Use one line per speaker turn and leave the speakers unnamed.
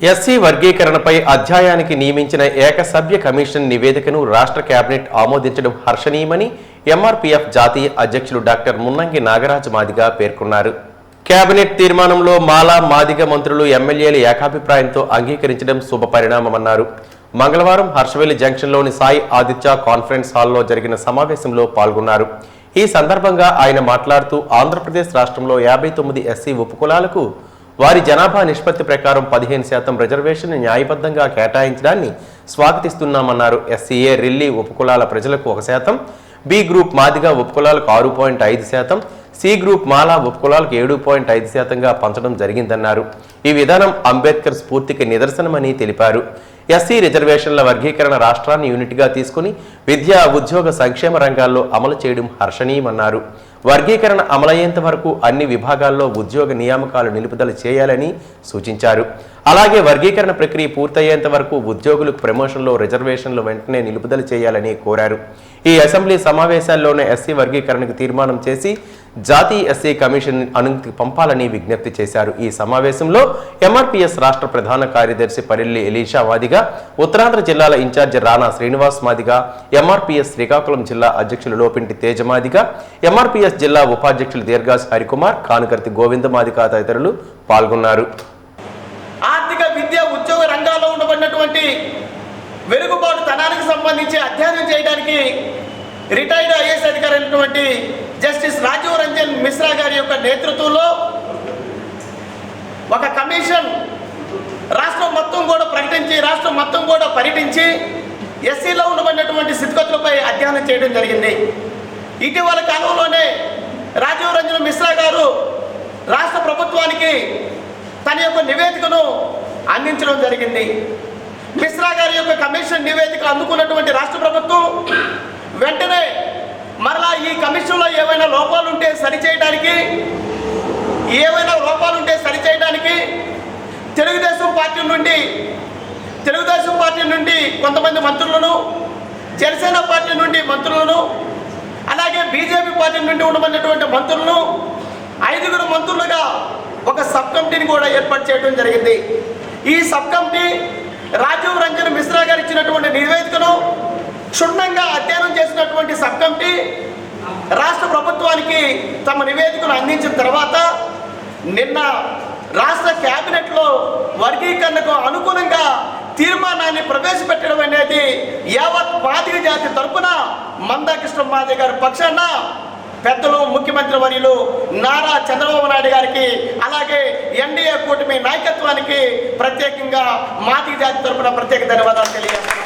SC వర్గీకరణపై అధ్యాయానికి నియమించిన ఏకసభ్య commission నివేదికను రాష్ట్ర కేబినెట్ ఆమోదించడం హర్షణీయమని ఎంఆర్పీఎఫ్ జాతీయ అధ్యక్షులు డాక్టర్ మున్నంగి నాగరాజ్ మాదిగా పేర్కొన్నారు. కేబినెట్ తీర్మానంలో మాలా మాదిగ మంత్రులు ఎమ్మెల్యేలు ఏకాభిప్రాయంతో అంగీకరించడం శుభ పరిణామమన్నారు. మంగళవారం హర్షవెల్లి జంక్షన్లోని సాయి ఆదిత్య కాన్ఫరెన్స్ హాల్లో జరిగిన సమావేశంలో పాల్గొన్నారు. ఈ సందర్భంగా ఆయన మాట్లాడుతూ ఆంధ్రప్రదేశ్ రాష్ట్రంలో యాభై తొమ్మిది ఎస్సీ ఉపకులాలకు వారి జనాభా నిష్పత్తి ప్రకారం పదిహేను శాతం రిజర్వేషన్ న్యాయబద్ధంగా కేటాయించడాన్ని స్వాగతిస్తున్నామన్నారు. ఎస్సీఏ రిల్లీ ఉపకులాల ప్రజలకు ఒక శాతం బి గ్రూప్ మాదిగా ఉపకులాలకు ఆరు పాయింట్ ఐదు శాతం సి గ్రూప్ మాలా ఉపకులాలకు ఏడు పాయింట్ ఐదు శాతంగా పంచడం జరిగిందన్నారు. ఈ విధానం అంబేద్కర్ స్ఫూర్తికి నిదర్శనమని తెలిపారు. ఎస్సీ రిజర్వేషన్ల వర్గీకరణ రాష్ట్రాన్ని యూనిట్గా తీసుకుని విద్యా ఉద్యోగ సంక్షేమ రంగాల్లో అమలు చేయడం హర్షణీయమన్నారు. వర్గీకరణ అమలయ్యేంత వరకు అన్ని విభాగాల్లో ఉద్యోగ నియామకాలు నిలుపుదల చేయాలని సూచించారు. అలాగే వర్గీకరణ ప్రక్రియ పూర్తయ్యేంత వరకు ఉద్యోగులకు ప్రమోషన్లో రిజర్వేషన్లు వెంటనే నిలుపుదల చేయాలని కోరారు. ఈ అసెంబ్లీ సమావేశాల్లోనే ఎస్సీ వర్గీకరణకు తీర్మానం చేసి జాతీయ ఎస్సీ కమిషన్ అనుమతికి పంపాలని విజ్ఞప్తి చేశారు. ఈ సమావేశంలో ఎంఆర్పిఎస్ రాష్ట్ర ప్రధాన కార్యదర్శి పరిల్లి ఎలీషా మాదిగా ఉత్తరాంధ్ర జిల్లాల ఇన్ఛార్జి రాణా శ్రీనివాస్ మాదిగా ఎంఆర్పిఎస్ శ్రీకాకుళం జిల్లా అధ్యక్షులు లోపింటి తేజ మాదిగా ఎంఆర్పిఎస్ జిల్లా ఉపాధ్యక్షులు దీర్ఘాస్ హరికుమార్ కానుకర్తి గోవింద మాదిగా తదితరులు పాల్గొన్నారు.
ఆర్థిక విద్య ఉద్యోగ రంగాల్లో ఉండబడినటువంటి వెలుగుబాటు తనానికి సంబంధించి అధ్యయనం చేయడానికి రిటైర్డ్ ఐఏఎస్ అధికారి అయినటువంటి జస్టిస్ రాజీవ్ రంజన్ మిశ్రా గారి యొక్క నేతృత్వంలో ఒక కమిషన్ రాష్ట్రం మొత్తం కూడా ప్రకటించి రాష్ట్రం మొత్తం కూడా పర్యటించి ఎస్సీలో ఉండబడినటువంటి స్థితిగతులపై అధ్యయనం చేయడం జరిగింది. ఇటీవల కాలంలోనే రాజీవ్ రంజన్ మిశ్రా గారు రాష్ట్ర ప్రభుత్వానికి తన యొక్క నివేదికను అందించడం జరిగింది. మిశ్రా గారి యొక్క కమిషన్ నివేదిక అందుకున్నటువంటి రాష్ట్ర ప్రభుత్వం వెంటనే మరలా ఈ కమిషన్లో ఏవైనా లోపాలు ఉంటే సరిచేయడానికి ఏవైనా లోపాలు ఉంటే సరిచేయడానికి తెలుగుదేశం పార్టీ నుండి తెలుగుదేశం పార్టీ నుండి కొంతమంది మంత్రులను జనసేన పార్టీ నుండి మంత్రులను అలాగే బీజేపీ పార్టీ నుండి ఉండమన్నటువంటి మంత్రులను ఐదుగురు మంత్రులుగా ఒక సబ్ కమిటీని కూడా ఏర్పాటు చేయడం జరిగింది. ఈ సబ్ కమిటీ రాజీవ్ రంజన్ మిశ్రా గారు ఇచ్చినటువంటి నివేదికను క్షుణ్ణంగా అధ్యయనం చేసినటువంటి సబ్ కమిటీ రాష్ట్ర ప్రభుత్వానికి తమ నివేదికను అందించిన తర్వాత నిన్న రాష్ట్ర క్యాబినెట్లో వర్గీకరణకు అనుగుణంగా తీర్మానాన్ని ప్రవేశపెట్టడం అనేది యావత్ పాతిక జాతి తరపున మందాకృష్ణ మాదే గారి పక్షాన పెద్దలు ముఖ్యమంత్రి వర్యులు నారా చంద్రబాబు నాయుడు గారికి అలాగే ఎన్డీఏ కూటమి నాయకత్వానికి ప్రత్యేకంగా మాతి జాతి తరపున ప్రత్యేక ధన్యవాదాలు తెలియజేస్తున్నాను